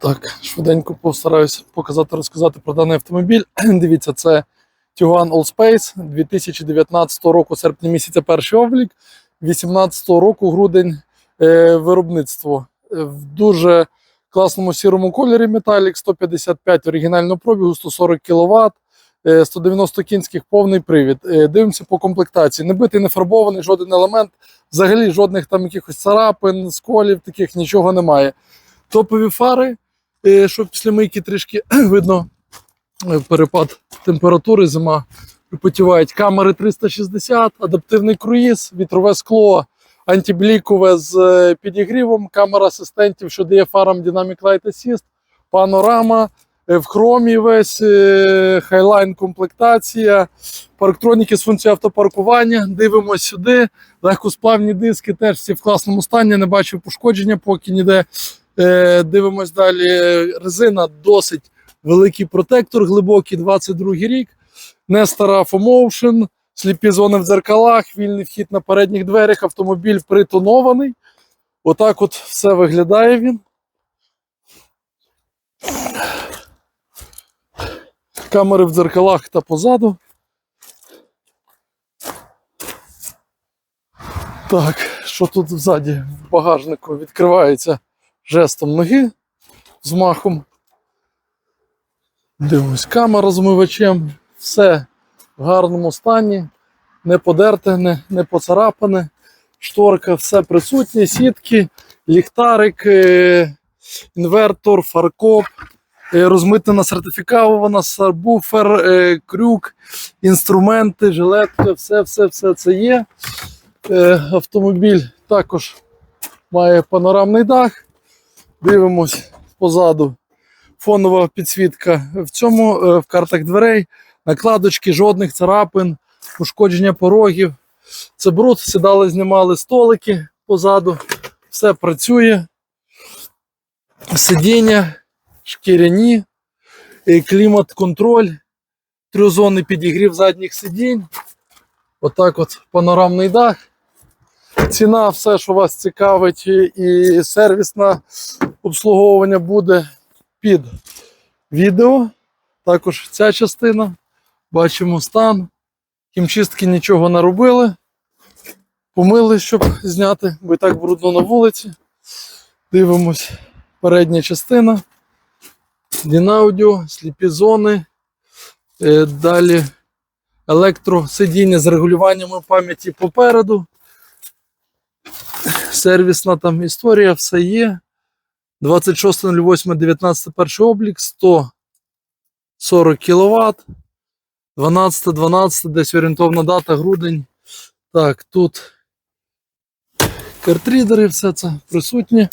Так, швиденько постараюся показати, розказати про даний автомобіль. Дивіться, це Tiguan Allspace 2019 року, серпня місяця перший облік, 2018 року грудень е, виробництво. Е, В дуже класному сірому кольорі металік, 155 оригінального пробігу, 140 кВт, 190 кінських повний привід. Е, Дивимося по комплектації. Не битий, не фарбований, жоден елемент, взагалі жодних там якихось царапин, сколів, таких нічого немає. Топові фари, що після мийки трішки видно е, перепад температури, зима припотівають. Камери 360, адаптивний круїз, вітрове скло, антиблікове з е, підігрівом, камера асистентів, що дає фарам Dynamic Light Assist, панорама, е, в хромі весь, е, хайлайн комплектація, парктроніки з функцією автопаркування. Дивимось сюди. Легкосплавні диски теж всі в класному стані, не бачив пошкодження, поки ніде. Е, Дивимось далі. Резина досить великий протектор, глибокий 22 рік. Не стара FOMotion, сліпі зони в дзеркалах, вільний вхід на передніх дверях, автомобіль притонований. Отак от все виглядає він. Камери в дзеркалах та позаду. Так, що тут ззаді в багажнику відкривається жестом ноги з махом. Дивимось, камера з мивачем, все в гарному стані, не подерте, не, не поцарапане, шторка, все присутнє, сітки, ліхтарик, е, інвертор, фаркоп, е, розмитнена сертифікована, сабвуфер, е, крюк, інструменти, жилетка, все, все, все це є. Автомобіль також має панорамний дах. Дивимось позаду. Фонова підсвітка в цьому е, в картах дверей, накладочки, жодних царапин, пошкодження порогів. Це бруд, сідали, знімали столики позаду, все працює. Сидіння, шкіряні, е, клімат-контроль, трьохзонний підігрів задніх сидінь. Отак от панорамний дах. Ціна, все, що вас цікавить, і- сервісне обслуговування буде під відео. Також ця частина. Бачимо стан. Хімчистки нічого не робили. Помили, щоб зняти, бо і так брудно на вулиці. Дивимось передня частина. Дінаудіо, сліпі зони. Е, Далі електросидіння з регулюваннями пам'яті попереду. Сервісна там історія, все є. 26.08.19 перший облік, 140 кВт. 12.12, десь орієнтовна дата, грудень. Так, тут картрідери, все це присутнє.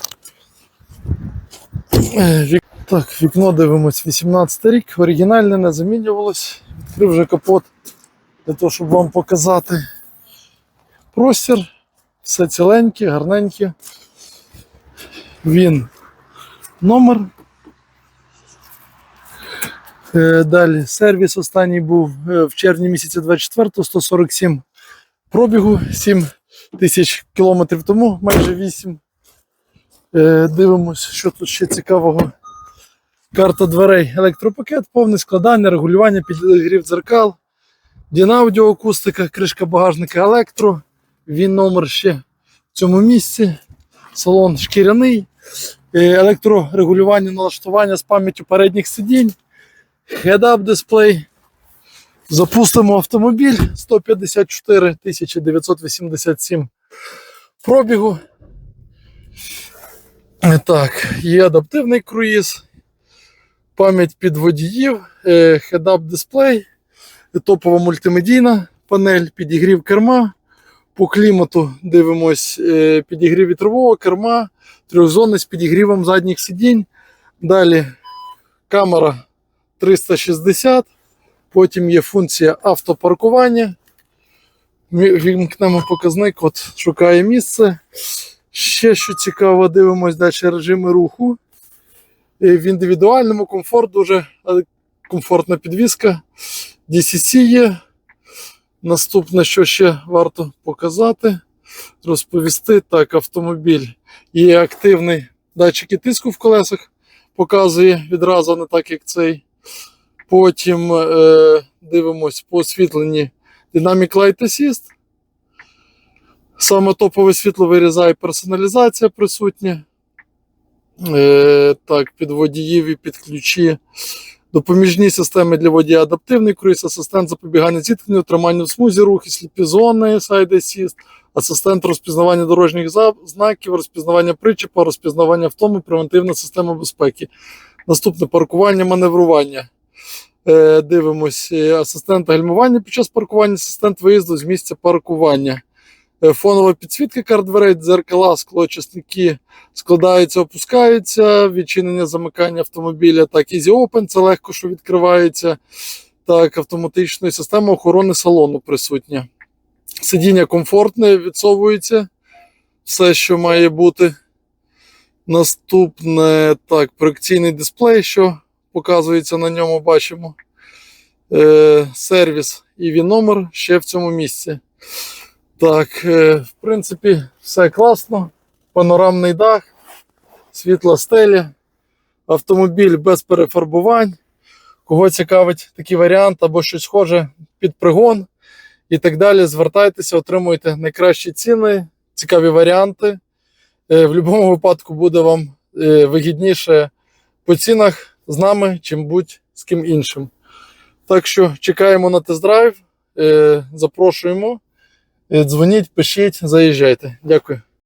Так, вікно дивимось 18 рік, оригінальне не замінювалось. Відкрив вже капот для того, щоб вам показати простір. Все ціленьке, гарненьке. Він номер. Е, Далі сервіс останній був е, в червні місяці 24 147 пробігу, 7 тисяч кілометрів тому, майже 8. Е, Дивимось, що тут ще цікавого. Карта дверей, електропакет, повне складання, регулювання, підігрів дзеркал, дінаудіоакустика, кришка багажника електро. Він номер ще в цьому місці. Салон шкіряний, електрорегулювання налаштування з пам'яттю передніх сидінь, head-up дисплей. Запустимо автомобіль 154 987 пробігу. Е, Так, є адаптивний круїз, пам'ять під водіїв, е, head-up дисплей, топова мультимедійна панель, підігрів керма. По клімату дивимось е, підігрів вітрового керма, трьохзонний з підігрівом задніх сидінь. Далі камера 360. Потім є функція автопаркування. Вімкнемо показник, от шукає місце. Ще що цікаво, дивимось далі режими руху. Е, В індивідуальному комфорт дуже комфортна підвізка. DCC є. Наступне, що ще варто показати, розповісти. Так, автомобіль є активний датчики тиску в колесах, показує відразу, не так як цей. Потім е, дивимось по освітленні Dynamic Light Assist. Саме топове світло вирізає персоналізація присутня. Е, так, під водіїв і під ключі. Допоміжні системи для водія адаптивний круїз, асистент запобігання зіткненню, тримання в смузі рухи, сліпі зони, Side Assist, асистент розпізнавання дорожніх знаків, розпізнавання причепа, розпізнавання втоми, превентивна система безпеки. Наступне паркування, маневрування. Е, дивимось, е, асистент гальмування під час паркування, асистент виїзду з місця паркування. Е, Фонова підсвітка карт дверей, дзеркала, склочисники складаються, опускаються, відчинення замикання автомобіля, так, Easy Open, це легко, що відкривається. Так, автоматичної системи охорони салону присутня. Сидіння комфортне, відсовується. Все, що має бути. Наступне так, проекційний дисплей, що показується на ньому, бачимо. Е, сервіс і він номер ще в цьому місці. Так, е, в принципі, все класно. Панорамний дах, світла стеля, автомобіль без перефарбувань. Кого цікавить такий варіант або щось схоже під пригон і так далі, звертайтеся, отримуйте найкращі ціни, цікаві варіанти. Е, В будь-якому випадку буде вам е, вигідніше по цінах з нами, чим будь з ким іншим. Так що чекаємо на тест-драйв, запрошуємо. Дзвоніть, пишіть, заїжджайте. Дякую.